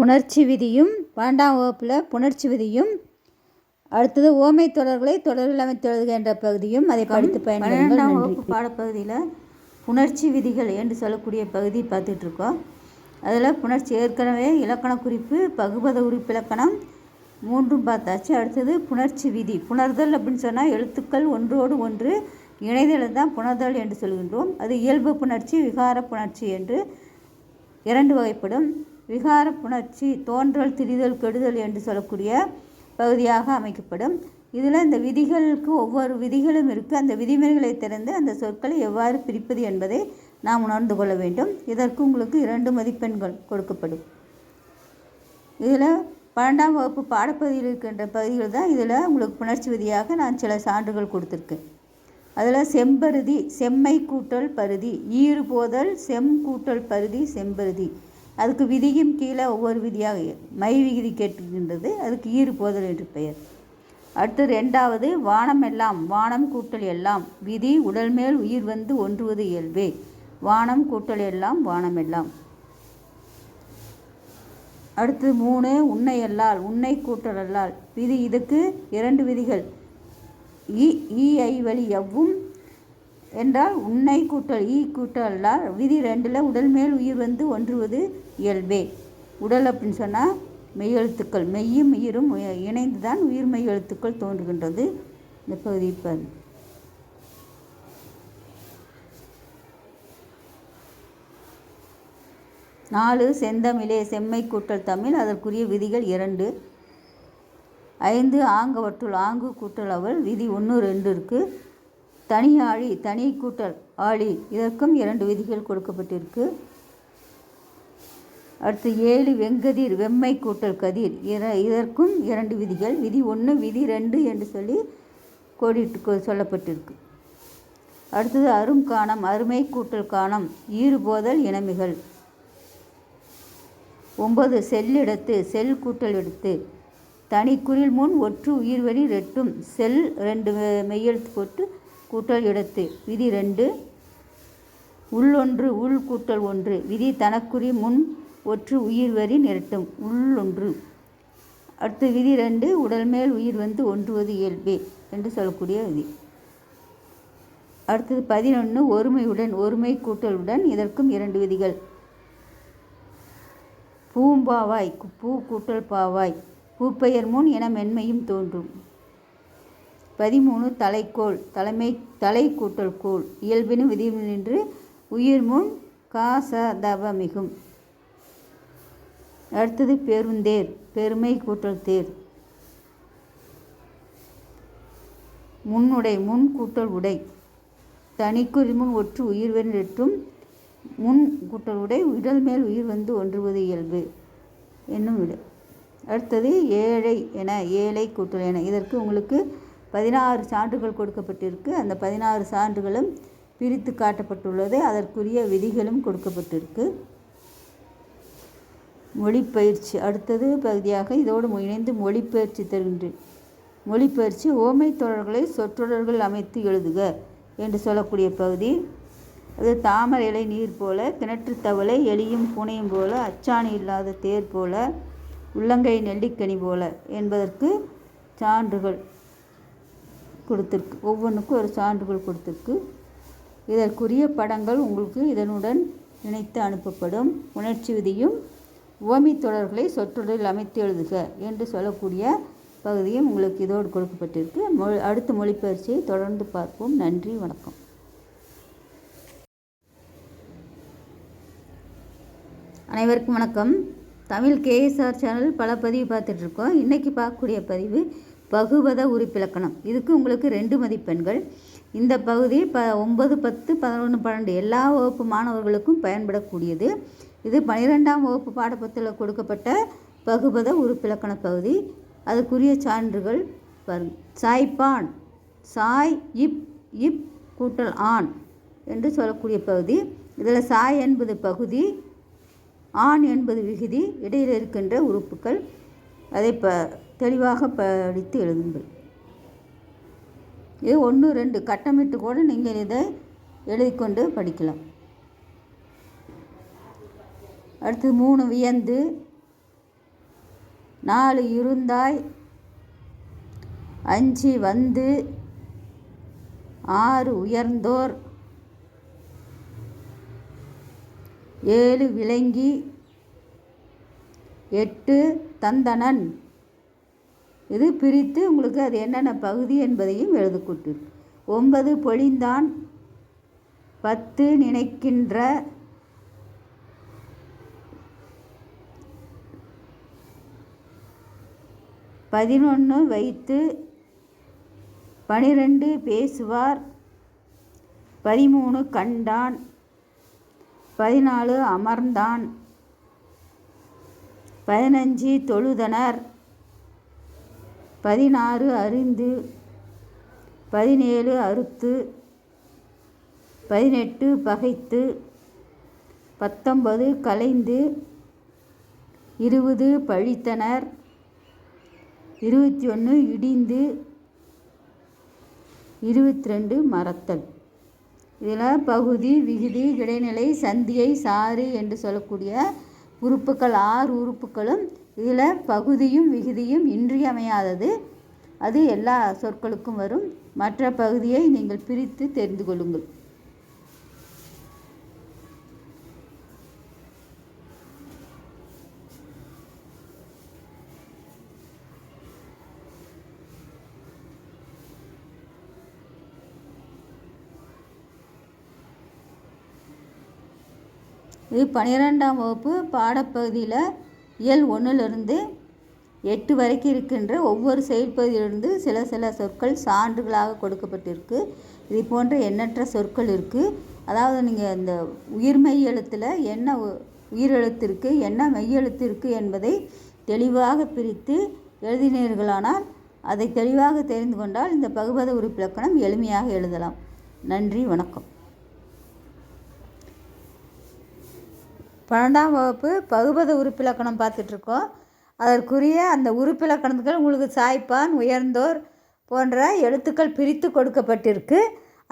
புணர்ச்சி விதியும் பன்னெண்டாம் வகுப்பில் புணர்ச்சி விதியும் அடுத்தது ஓமை தொடர்களை தொடரில் அமைத்து எழுதுக என்ற பகுதியும் அதை படித்து பயன்பெறுங்கள் பன்னெண்டாம் வகுப்பு பாடப்பகுதியில் புணர்ச்சி விதிகள் என்று சொல்லக்கூடிய பகுதி பார்த்துட்டு இருக்கோம் அதில் புணர்ச்சி ஏற்கனவே இலக்கண குறிப்பு பகுபத உறுப்பிலக்கணம் மூன்றும் பார்த்தாச்சு. அடுத்தது புணர்ச்சி விதி. புணர்தல் அப்படின்னு சொன்னால் எழுத்துக்கள் ஒன்றோடு ஒன்று இணைதல் தான் புணர்தல் என்று சொல்கின்றோம். அது இயல்பு புணர்ச்சி விகார புணர்ச்சி என்று இரண்டு வகைப்படும். விகார புணர்ச்சி தோன்றல் திரிதல் கெடுதல் என்று சொல்லக்கூடிய பகுதியாக அமைக்கப்படும். இதில் இந்த விதிகளுக்கு ஒவ்வொரு விதிகளும் இருக்குது அந்த விதிமுறைகளை திறந்து அந்த சொற்களை எவ்வாறு பிரிப்பது என்பதை நாம் உணர்ந்து கொள்ள வேண்டும். இதற்கு உங்களுக்கு இரண்டு மதிப்பெண்கள் கொடுக்கப்படும். இதில் பன்னெண்டாம் வகுப்பு பாடப்பகுதியில் இருக்கின்ற பகுதிகள் தான் இதில் உங்களுக்கு புணர்ச்சி விதியாக நான் சில சான்றுகள் கொடுத்துருக்கேன். அதில் செம்பருதி செம்மை கூட்டல் பருதி ஈறு போதல் செம் கூட்டல் பருதி செம்பருதி. அதுக்கு விதியும் கீழே ஒவ்வொரு விதியாக மை விகுதி கேட்டுகின்றது அதுக்கு ஈறு போதல் என்று பெயர். அடுத்து ரெண்டாவது வானம் எல்லாம் வானம் கூட்டல் எல்லாம் விதி உடல் மேல் உயிர் வந்து ஒன்றுவது இயல்பே. வானம் கூட்டல் எல்லாம் வானம் எல்லாம். அடுத்து மூணு உன்னை அல்லால் உன்னை கூட்டல் அல்லால். விதி இதுக்கு இரண்டு விதிகள். இ ஈ ஐ வழி எவ்வும் என்றால் உன்னை கூட்டல் ஈ கூட்டல் விதி ரெண்டில் உடல் மேல் உயிர் வந்து ஒன்றுவது இயல்பே. உடல் அப்படின்னு சொன்னால் மெய்யெழுத்துக்கள் மெய்யும் உயிரும் இணைந்து தான் உயிர் மெய் எழுத்துக்கள் தோன்றுகின்றது. இந்த பகுதி இப்போ நாலு செந்தமிழே செம்மை கூட்டல் தமிழ் அதற்குரிய விதிகள் இரண்டு. ஐந்து ஆங்கவற்றுள் ஆங்கு கூட்டல் அவள் விதி ஒன்று ரெண்டு இருக்குது தனி ஆழி தனி கூட்டல் ஆழி இதற்கும் இரண்டு விதிகள் கொடுக்கப்பட்டிருக்கு. அடுத்து ஏழு வெங்கதிர் வெம்மை கூட்டல் கதிர். இர இதற்கும் இரண்டு விதிகள். விதி ஒன்று விதி ரெண்டு என்று சொல்லி கோடிட்டு சொல்லப்பட்டிருக்கு. அடுத்தது அருங்காணம் அருமை கூட்டல் காணம் ஈறுபோதல் இனமிகள் ஒன்பது செல்லிடத்து செல் கூட்டல் எடுத்து. தனிக்குறில் முன் ஒற்று உயிர்வெளி ரெட்டும். செல் ரெண்டு மெய்யெழுத்து போட்டு கூட்டல் இடத்து விதி ரெண்டு. உள்ளொன்று உள் கூட்டல் ஒன்று. விதி தனக்குறி முன் ஒற்று உயிர் வரி நிரட்டும். உள்ளொன்று. அடுத்து விதி ரெண்டு உடல் மேல் உயிர் வந்து ஒன்றுவது இயல்பே என்று சொல்லக்கூடிய விதி. அடுத்தது பதினொன்று ஒருமையுடன் ஒருமை கூட்டலுடன் இதற்கும் இரண்டு விதிகள். பூம்பாவாய் பூ கூட்டல் பாவாய். பூப்பெயர் முன் என மென்மையும் தோன்றும். பதிமூணு தலைக்கோள் தலைமை தலை கூட்டல் கோள். இயல்பினு விதிவு நின்று உயிர் முன் காசதவ மிகும் அடுத்தது பெருந்தேர் பெருமை கூட்டல் தேர். முன்னுடை முன் கூட்டல் உடை. தனிக்குறி முன் ஒற்று உயிர் எட்டும் முன் கூட்டல் உடை உடல் மேல் உயிர் வந்து ஒன்றுவது இயல்பு என்னும் விட. அடுத்தது ஏழை என ஏழை கூட்டல் என. இதற்கு உங்களுக்கு பதினாறு சான்றுகள் கொடுக்கப்பட்டிருக்கு. அந்த பதினாறு சான்றுகளும் பிரித்து காட்டப்பட்டுள்ளது. அதற்குரிய விதிகளும் கொடுக்கப்பட்டிருக்கு. மொழிப்பயிற்சி அடுத்தது பகுதியாக இதோடு இணைந்து மொழிப்பயிற்சி தருகின்றேன் மொழிப்பயிற்சி ஓமை தொடர்களை சொற்றொடர்கள் அமைத்து எழுதுக என்று சொல்லக்கூடிய பகுதி. அது தாமரை இலை நீர் போல கிணற்று தவளை எலியும் பூனையும் போல அச்சாணி இல்லாத தேர் போல உள்ளங்கை நெல்லிக்கனி போல என்பதற்கு சான்றுகள் கொடுத்துருக்கு. ஒவ்வொன்றுக்கும் ஒரு சான்றுகள் கொடுத்துருக்கு. இதற்குரிய படங்கள் உங்களுக்கு இதனுடன் இணைத்து அனுப்பப்படும். உணர்ச்சி விதியும் ஓமி தொடர்களை சொற்றொடரில் அமைத்து எழுதுக என்று சொல்லக்கூடிய பகுதியும் உங்களுக்கு இதோடு கொடுக்கப்பட்டிருக்கு. மொழி அடுத்த மொழிப்பயிற்சியை தொடர்ந்து பார்ப்போம். நன்றி வணக்கம். அனைவருக்கும் வணக்கம். தமிழ் கேஎஸ்ஆர் சேனல் பல பதிவு பார்த்துட்ருக்கோம் இன்றைக்கி பார்க்கக்கூடிய பதிவு பகுபத உறுப்பிலக்கணம். இதுக்கு உங்களுக்கு ரெண்டு மதிப்பெண்கள். இந்த பகுதி ப ஒன்பது பத்து பதினொன்று பன்னெண்டு எல்லா வகுப்பு மாணவர்களுக்கும் பயன்படக்கூடியது. இது பனிரெண்டாம் வகுப்பு பாடப்பத்தில் கொடுக்கப்பட்ட பகுபத உறுப்பிலக்கண பகுதி. அதுக்குரிய சான்றுகள் பாருங்கள் சாய்பான் சாய் இப் இப் கூட்டல் ஆண் என்று சொல்லக்கூடிய பகுதி. இதில் சாய் என்பது பகுதி ஆண் என்பது விகுதி இடையில் இருக்கின்ற உறுப்புகள். அதை ப தெளிவாக படித்து எழுதுங்கள். இது ஒன்று ரெண்டு. கட்டமிட்டு கூட நீங்கள் இதை எழுதிக்கொண்டு படிக்கலாம். அடுத்து மூணு வியந்து. நாலு இருந்தாய். அஞ்சு வந்து. ஆறு உயர்ந்தோர். ஏழு விளங்கி. எட்டு தந்தனன் இது பிரித்து உங்களுக்கு அது என்னென்ன பகுதி என்பதையும் எழுதுக்கூட்டு ஒன்பது பொழிந்தான் பத்து நினைக்கின்ற பதினொன்று வைத்து பனிரெண்டு பேசுவார். பதிமூணு கண்டான். பதினாலு அமர்ந்தான். பதினஞ்சு தொழுதனர். பதினாறு அறிந்து பதினேழு அறுத்து பதினெட்டு பகைத்து பத்தொன்பது கலைந்து இருபது பழித்தனர் இருபத்தி ஒன்று இடிந்து இருபத்தி ரெண்டு மறத்தல் இதில் பகுதி விகுதி இடைநிலை சந்தியை சாறு என்று சொல்லக்கூடிய உறுப்புக்கள் ஆறு உறுப்புகளும் இதில் பகுதியும் விகுதியும் இன்றியமையாதது. அது எல்லா சொற்களுக்கும் வரும். மற்ற பகுதியை நீங்கள் பிரித்து தெரிந்து கொள்ளுங்கள். இது பனிரெண்டாம் வகுப்பு பாடப்பகுதியில் இயல் ஒன்றிலிருந்து எட்டு வரைக்கும் இருக்கின்ற ஒவ்வொரு செயல்பகுதியிலிருந்து சில சில சொற்கள் சான்றுகளாக கொடுக்கப்பட்டிருக்கு. இது போன்ற எண்ணற்ற சொற்கள் இருக்குது அதாவது நீங்கள் இந்த உயிர்மெய் எழுத்தில் என்ன உ- உயிரெழுத்து இருக்குது என்ன மெய்யெழுத்து இருக்குது என்பதை தெளிவாக பிரித்து எழுதினீர்களானால் அதை தெளிவாக தெரிந்து கொண்டால் இந்த பகுபத உறுப்பிலக்கணம் எளிமையாக எழுதலாம். நன்றி வணக்கம். பன்னெண்டாம் வகுப்பு பகுபத உறுப்பிலக்கணம் பார்த்துட்ருக்கோம். அதற்குரிய அந்த உறுப்பிலக்கணத்துகள் உங்களுக்கு சாய்ப்பான் உயர்ந்தோர் போன்ற எழுத்துக்கள் பிரித்து கொடுக்கப்பட்டிருக்கு.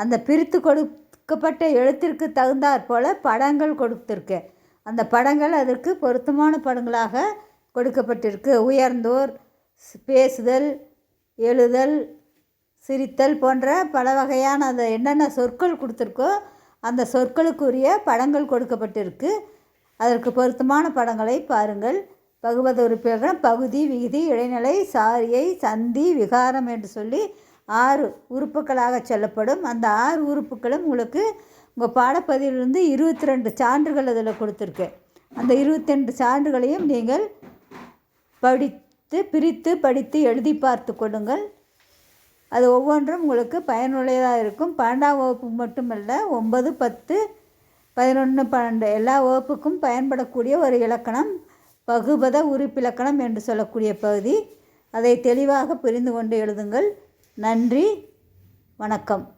அந்த பிரித்து கொடுக்கப்பட்ட எழுத்திற்கு தகுந்தாற் போல் படங்கள் கொடுத்துருக்கு. அந்த படங்கள் அதற்கு பொருத்தமான படங்களாக கொடுக்கப்பட்டிருக்கு. உயர்ந்தோர் பேசுதல் எழுதல் சிரித்தல் போன்ற பல வகையான அந்த என்னென்ன சொற்கள் கொடுத்துருக்கோ அந்த சொற்களுக்குரிய படங்கள் கொடுக்கப்பட்டிருக்கு. அதற்கு பொருத்தமான படங்களை பாருங்கள். பகுபத உறுப்பினர்கள் பகுதி விகுதி இடைநிலை சாரியை சந்தி விகாரம் என்று சொல்லி ஆறு உறுப்புகளாக சொல்லப்படும். அந்த ஆறு உறுப்புகளும் உங்களுக்கு உங்கள் பாடப்பதிவிலிருந்து இருபத்தி ரெண்டு சான்றுகள் அதில் கொடுத்துருக்கு. அந்த இருபத்தி ரெண்டு சான்றுகளையும் நீங்கள் படித்து பிரித்து படித்து எழுதி பார்த்து கொள்ளுங்கள். அது ஒவ்வொன்றும் உங்களுக்கு பயனுள்ளதாக இருக்கும். பன்னெண்டாம் வகுப்பு மட்டுமல்ல ஒன்பது பத்து பதினொன்று பன்னெண்டு. எல்லா வகுப்புக்கும் பயன்படக்கூடிய ஒரு இலக்கணம் பகுபத உறுப்பிலக்கணம் என்று சொல்லக்கூடிய பகுதி. அதை தெளிவாக புரிந்து கொண்டு எழுதுங்கள். நன்றி. வணக்கம்.